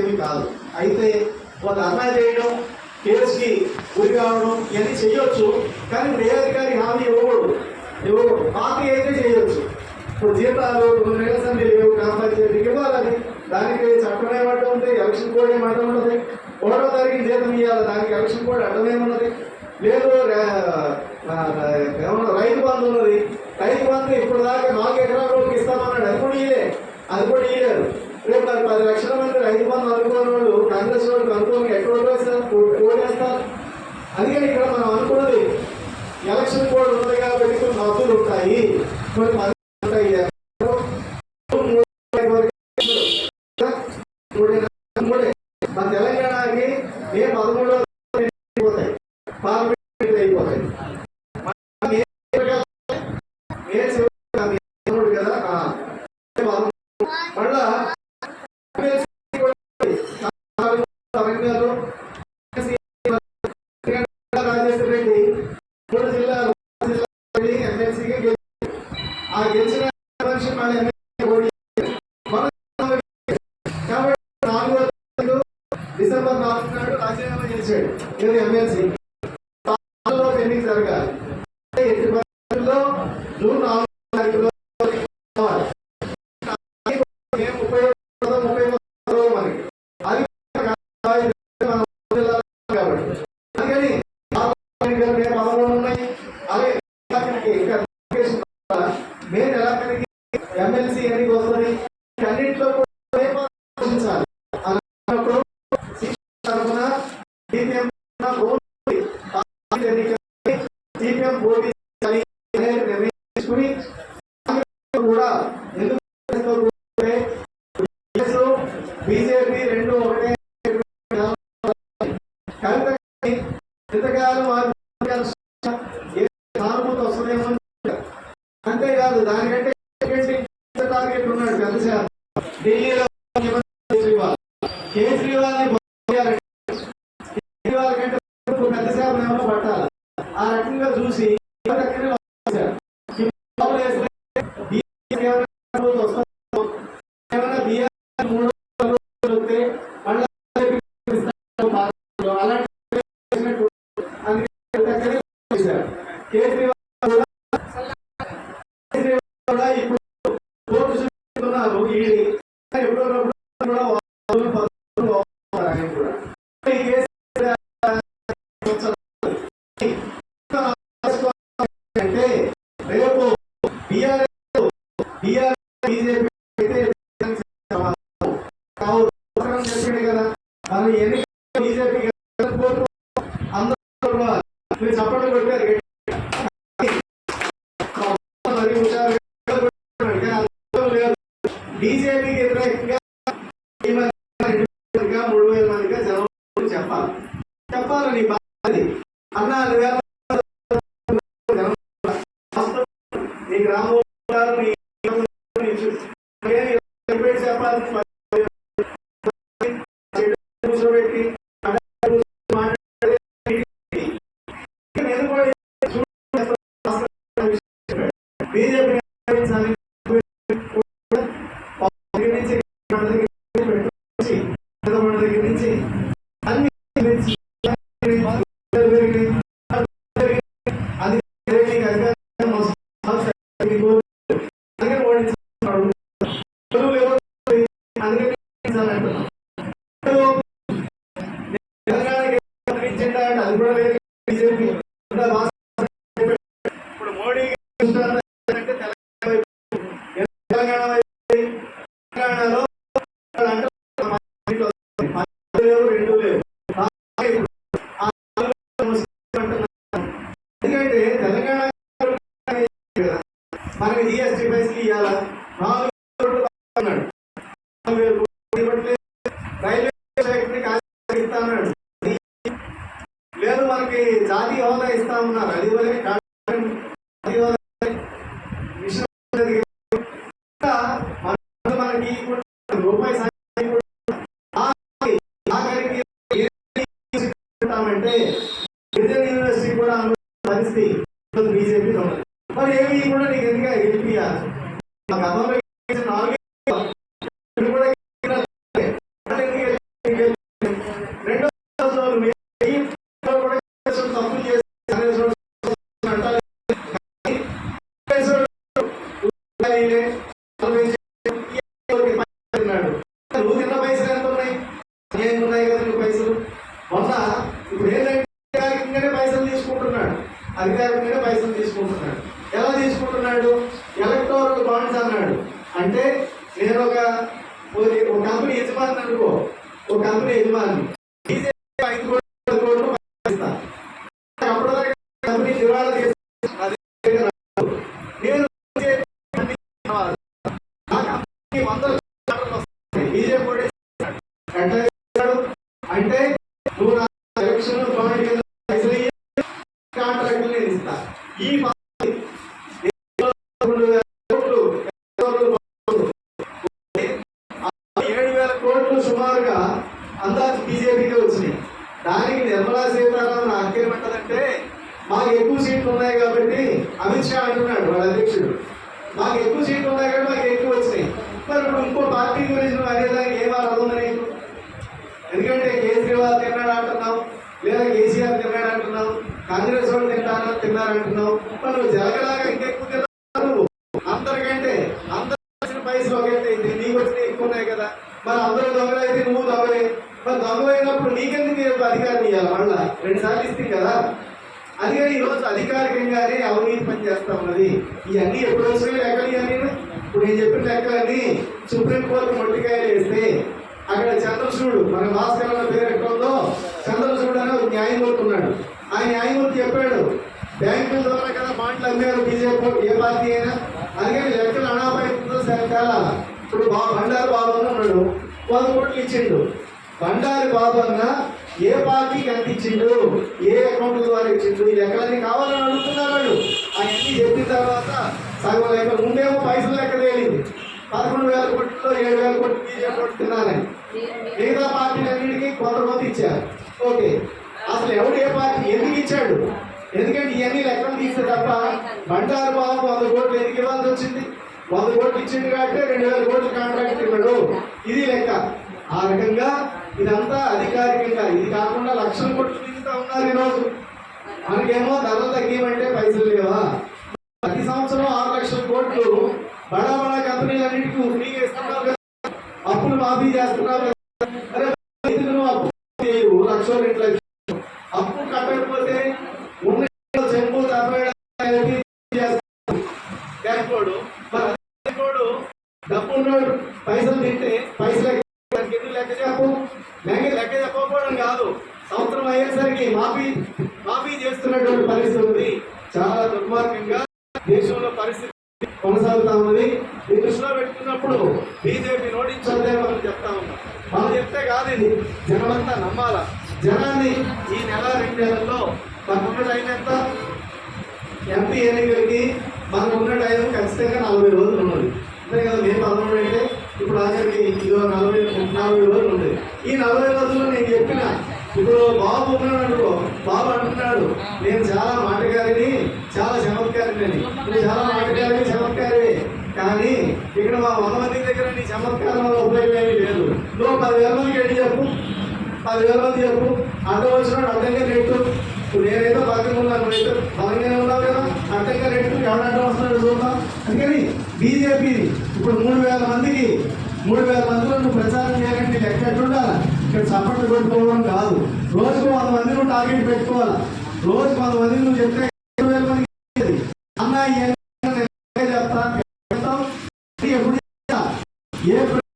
ఏమీ కాదు. అయితే వాళ్ళు అన్యాయం చేయడం కేసుకి గురి కావడం ఇవన్నీ చేయొచ్చు కానీ ఇప్పుడు ఏ అధికారి హామీ ఇవ్వకూడదు. ఇవ్వకూడదు. పార్టీ అయితే చేయొచ్చు. ఇప్పుడు జీతాలు కొన్ని నెలల సంఖ్య లేవు కాంపల్సరీకి ఇవ్వాలి దానికి చట్టం ఏమంటూ ఉంది ఎలక్షన్ కోడ్ ఏమంటూ ఉన్నది? ఒకటో తారీఖు జీతం ఇవ్వాలి దానికి ఎలక్షన్ కోడ్ అడ్డమేమున్నది లేదు ఏమన్నా రైతు బంధు ఉన్నది? రైతు బంధు ఇప్పుడు దాకా నాలుగు ఎకరాలు ఇస్తామన్నాడు. అది కూడా ఇయ్యలేదు అది కూడా ఇయ్యలేదు. రేపు పది లక్షల మంది ఆ గెలిచిన కూడా ఎందుకు బీజేపీ రెండు ఒకటే. ఇంతకాలం సానుభూతి వస్తుందేమో అంతేకాదు దానికంటే టార్గెట్ ఉన్నాడు పెద్ద ఢిల్లీలో కేజ్రీవాల్. కేజ్రీవాల్ కేజ్రీవాల్ కంటే పెద్ద శాపం ఎవరో పట్టాలి ఆ రకంగా చూసి 我不只是那个那个东。అన్న నీ గ్రామంలో జాతీయ హోదా ఇస్తా ఉన్నారు. అది వరకు అధికారుల మీద పైసలు తీసుకుంటున్నాడు. ఎలా తీసుకుంటున్నాడు? ఎలక్టోరల్ బాండ్స్ అన్నాడు. అంటే నేను ఒక కంపెనీ యజమాని అనుకో. ఒక కంపెనీ యజమాని. సీట్లు ఉన్నాయి కాబట్టి అమిత్ షా అంటున్నాడు వాళ్ళ అధ్యక్షుడు. మాకు ఎక్కువ సీట్లు ఉన్నాయి కాబట్టి మాకు ఎక్కువ వచ్చినాయి. మరి ఇప్పుడు ఇంకో పార్టీ గురించి నువ్వు అనేదానికి ఏం అర్థం ఉంది నీకు? ఎందుకంటే కేజ్రీవాల్ తిన్నాడు అంటున్నావు లేదా కేసీఆర్ తిన్నాడు అంటున్నావు కాంగ్రెస్ వాళ్ళు తింటారా తిన్నారు అంటున్నావు? మరి నువ్వు జరగలాగా ఇంకెక్కువ తిన్నావు నువ్వు. అందరికంటే అందరు పైసలు ఒకటి అయితే నీకు వచ్చిన ఎక్కువ ఉన్నాయి కదా. మరి అందరూ దొంగలు అయితే నువ్వు దొంగలే. మరి దొంగలైనప్పుడు అయినప్పుడు నీకెందుకు అధికారం ఇవ్వాలి మళ్ళా రెండు సార్లు ఇస్తుంది కదా. అందుకే ఈ రోజు అధికారికంగానే అవినీతి పని చేస్తా ఉన్నది? ఇవన్నీ ఎప్పుడు వచ్చినాయి లెక్కలు ఇవన్నీ ఇప్పుడు నేను చెప్పిన లెక్కలన్నీ సుప్రీంకోర్టు మొట్టికాయలు వేస్తే అక్కడ చంద్రచూడు మన భాస్కర్ అన్న పేరు ఎక్కడుందో చంద్రచూడు అని ఒక న్యాయమూర్తి ఉన్నాడు. ఆ న్యాయమూర్తి చెప్పాడు బ్యాంకుల ద్వారా కదా బాండ్లు అమ్మారు బీజేపీ ఏ పార్టీ అయినా. అందుకని లెక్కలు అనాపైతుందో తేలాల ఇప్పుడు బా బండారు బాబు అన్న ఉన్నాడు వంద కోట్లు ఇచ్చిండు. బండారు బాబు అన్న ఏ పార్టీకి ఎంత ఇచ్చిండు ఏ అకౌంట్ ద్వారా ఇచ్చిండు? ఈ లెక్కలన్నీ కావాలని అడుగుతున్నాడు వాళ్ళు. చెప్పిన తర్వాత సగం లెక్క ముందేమో పైసలు లెక్క తేలింది. పదకొండు వేల కోట్లలో ఏడు వేల కోట్లు బీజేపీ కోట్లు తిన్నారని మిగతా పార్టీలన్నిటికీ కొంతమంది ఇచ్చారు. ఓకే. అసలు ఎవడు ఏ పార్టీ ఎందుకు ఇచ్చాడు? ఎందుకంటే ఇవన్నీ లెక్కలు తీస్తే తప్ప బండారు బాబు వంద కోట్లు ఎందుకు ఇవ్వాల్సి వచ్చింది? వంద కోట్లు ఇచ్చింది కాబట్టి రెండు వేల కోట్లు కాంట్రాక్ట్ ఇవ్వడు. ఇది లెక్క. ఆ రకంగా ఇదంతా అధికారికంగా ఇది కాకుండా లక్షల కోట్లు మిగుతా ఉన్నారు ఈరోజు. మనకేమో ధరలు తగ్గిమంటే పైసలు లేవా? ప్రతి సంవత్సరం ఆరు లక్షల కోట్లు బడా బడా కంపెనీలన్నింటికి ఫ్రీగా ఇస్తున్నారు కదా. అప్పులు మాఫీ చేస్తున్నారు కదా. అరే రైతులు నువ్వు అప్పు చేయవు లక్ష రెండు లక్షలు అప్పు కట్టకపోతే ఉన్న చెంపు తప్పేయడానికి చేస్తాడు బ్యాంకోడు మరి అదే బ్యాంకోడు డబ్బు ఉన్నాడు పైసలు తింటే పైసలు ఎక్కడ- దానికి ఎందుకు లెక్క చెప్పు లెక్క లెక్క చెప్పకపోవడం కాదు సంవత్సరం అయ్యేసరికి మాఫీ మాఫీ చేస్తున్నటువంటి పరిస్థితి ఉంది. చాలా దుర్మార్గంగా దేశంలో పరిస్థితి కొనసాగుతా ఉన్నది. ఈ దృష్టిలో పెట్టుకున్నప్పుడు బీజేపీ నోటించొద్దని మనం చెప్తా ఉన్నాం. మనం చెప్తే కాదు ఇది. జనమంతా నమ్మాలా? జనాన్ని ఈ నెల రెండు నెలల్లో మనకున్న టైం ఎంత ఎంపీ ఎన్నికలకి మనకు ఉన్న టైం ఖచ్చితంగా నలభై రోజులు ఉన్నది అంతే కదా మే పదమూడు అంటే ఇప్పుడు ఆఖరికి ఇదో నలభై నలభై రోజులు ఉంది ఈ నలభై రోజుల్లో నేను చెప్పిన ఇప్పుడు బాబు ఉన్నాడు అనుకో బాబు అంటున్నాడు నేను చాలా మాటగారిని చాలా చమత్కారిని అని నువ్వు చాలా మాటగారిని చమత్కారివి కానీ ఇక్కడ మా వంద మంది దగ్గర నీ చమత్కారం వల్ల ఉపయోగం ఏమీ లేదు నువ్వు పదివేల మందికి ఎట్టి చెప్పు పదివేల మంది చెప్పు. అడ్డం వచ్చినాడు అడ్డంగా నెట్టు ఇప్పుడు నేనైతే పక్కన ఉన్నాను. నువ్వైతే బలంగానే ఉన్నావు కదా. అడ్డంగా నెట్టు ఎవడు అడ్డం వస్తున్నాడు చూద్దాం. అందుకని బీజేపీ ఇప్పుడు మూడు వేల మందికి మూడు వేల మందిలో నువ్వు ప్రచారం చేయాలంటే లెక్క ఎట్టుండాలి ఇక్కడ చప్పట్లు పెట్టుకోవడం కాదు. రోజుకు వంద మంది నువ్వు టార్గెట్ పెట్టుకోవాలి? రోజుకు వంద మంది నువ్వు చెప్తే ఇరవై వేల మందికి అన్న చెప్తా. ఎప్పుడు చెప్తా?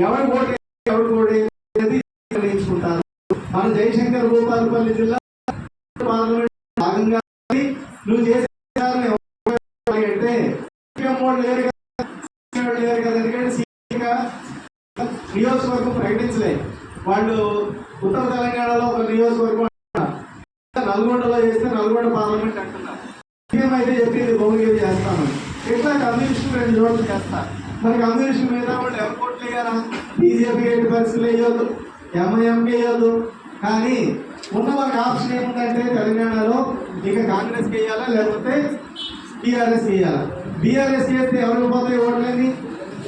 ఎవరు ఓటు ఎవరు ఓటు నిర్ణయించుకుంటారు మన జయశంకర్ భూపాలపల్లి జిల్లా భాగంగా నువ్వు చేసే అంటే లేరు లేరు కదా. ఎందుకంటే నియోజకవర్గం ప్రకటించలే వాళ్ళు ఉత్తర తెలంగాణలో ఒక నియోజకవర్గం నల్గొండలో చేస్తే నల్గొండ పార్లమెంట్ అంటున్నారు. సీఎం అయితే చెప్పింది భువనగిరి చేస్తాను ఇట్లా కమ్యూనిస్ట్ రెండు చోట్ల చేస్తా మరి కమ్యూనిస్ట్ మీద వాళ్ళు ఎవరు వేయాలా బీజేపీ ఎట్టి పరిస్థితులు వేయొద్దు ఎంఐఎంకి వేయొద్దు కానీ ఉన్న మనకు ఆప్షన్ ఏముందంటే తెలంగాణలో ఇక కాంగ్రెస్కి వేయాలా లేకపోతే బీఆర్ఎస్ వేయాలా బీఆర్ఎస్ చేస్తే ఎవరికి పోతాయి ఓట్లని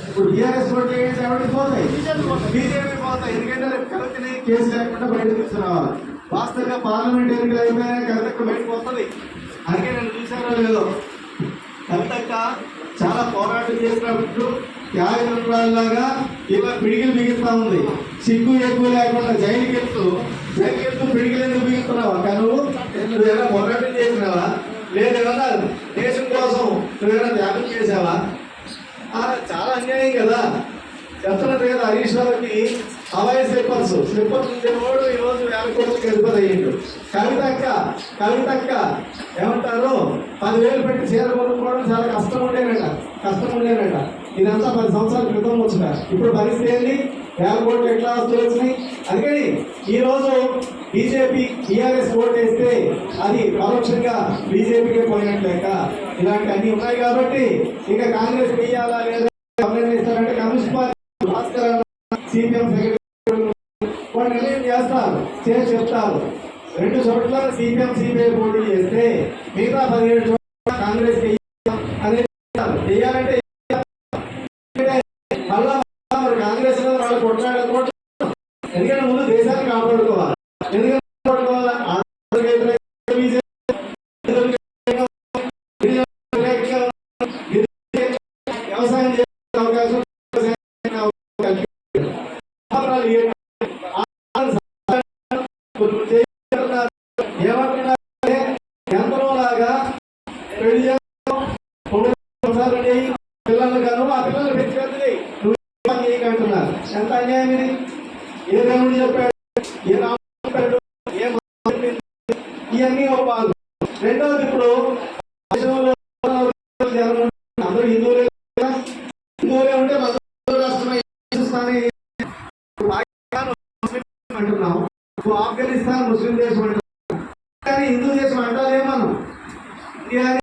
ఇప్పుడు బీఆర్ఎస్ ఓట్లు వేస్తే ఎవరికి పోతాయి? బీజేపీ పోతాయి. ఎందుకంటే రేపు కవితని కేసు లేకుండా బయటకు తీసుకురావాలి వాస్తవంగా పార్లమెంట్ ఎన్నికలు అయిపోయినా కవితక్క బయటకు వస్తుంది. అందుకే నేను చూసారో లేదో. కవితక్క చాలా పోరాటం చేసినప్పుడు త్యాగలాగా ఇలా పిడిగిలు బిగుతా ఉంది. సిగ్గు ఎక్కువ లేకుండా జైలుకి వెళ్తూ జైలుకి వెళ్తూ పిడిగిలు ఎందుకు బిగుతున్నావా కానీ నువ్వు నువ్వు ఏమైనా పోరాటం చేసినావా? లేదేమన్నా దేశం కోసం ఏదైనా త్యాగం చేసావా? అన్యాయం కదా. చెప్తున్నట్టు కదా హరీష్ రావుకి హవాయి స్లిప్పర్స్ స్లిప్పర్స్ ఉండేవాడు ఈ రోజు వేల కోట్లకి ఎదుపది అయ్యిండు. కవితక్క కవితక్క ఏమంటారు? పదివేలు పెట్టి చీర కొనుక్కోవడం చాలా కష్టం ఉండేనట కష్టం ఉండేనట. ఇదంతా పది సంవత్సరాల క్రితం వచ్చిన. ఇప్పుడు పరిస్థితి ఏంటి? వేల కోట్లు ఎట్లా వస్తువులు వచ్చినాయి? అందుకని ఈ రోజు బీజేపీ టీఆర్ఎస్ ఓటు వేస్తే అది పరోక్షంగా బీజేపీకే పోయినట్లు లెక్క. ఇలాంటి అన్ని ఉన్నాయి కాబట్టి ఇక కాంగ్రెస్ వేయాలా లేదా ఇస్తారంటే communist party Bhaskar CPM secretary వాళ్ళు నిర్ణయం చేస్తారు చేసి చెప్తారు. రెండు చోట్ల సిపిఎం సిపిఐ పోటీ చేస్తే మిగతా పదిహేడు చోట్ల కాంగ్రెస్ అనేది చేయాలంటే కొట్లాడకూడదు ఎందుకంటే ముందు దేశాన్ని కాపాడుకోవాలి ఎందుకంటే కాపాడుకోవాలి ఆంధ్రకి వ్యతిరేకంగా బీజేపీ, వ్యతిరేకంగా వ్యతిరేకంగా వ్యవసాయం చేసే అవకాశం వ్యవసాయం అవకాశం అవసరాలు ఏ- ఏమంటున్నారంటే యంత్రంలాగా పెళ్ళి చేస్తాం, పొడుగు సంసారం చేయి, పిల్లలు కాను ఆ పిల్లలు పెంచి పెద్ద చేయి. నువ్వు ఏ పని చేయకు అంటున్నారు ఎంత అన్యాయం ఇది ఏ దేవుడు చెప్పాడు ఏ రాముడు చెప్పాడు ఏ మతం చెప్పింది? ఇవన్నీ